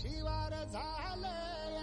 शिवार झालया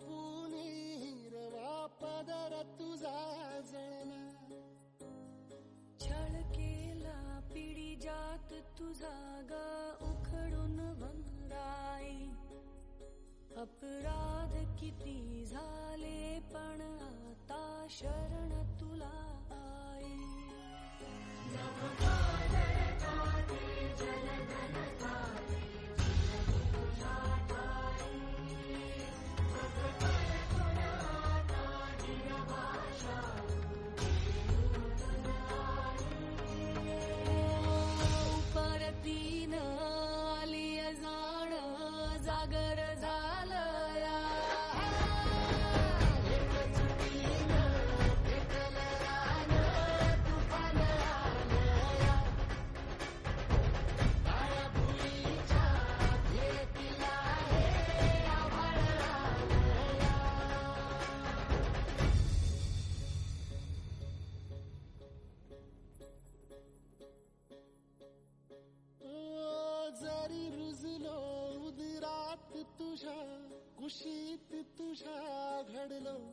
कारपुनी हिरवा पदर तुझा जळला. छळ केला पिढी जात तुझा ग उखडून वनराई अपराध किती झाले पण आता शर कुशीत तुझ्या घडलो.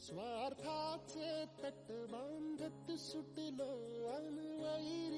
स्वार्थाचे तट बांधत सुटलो. अनवयी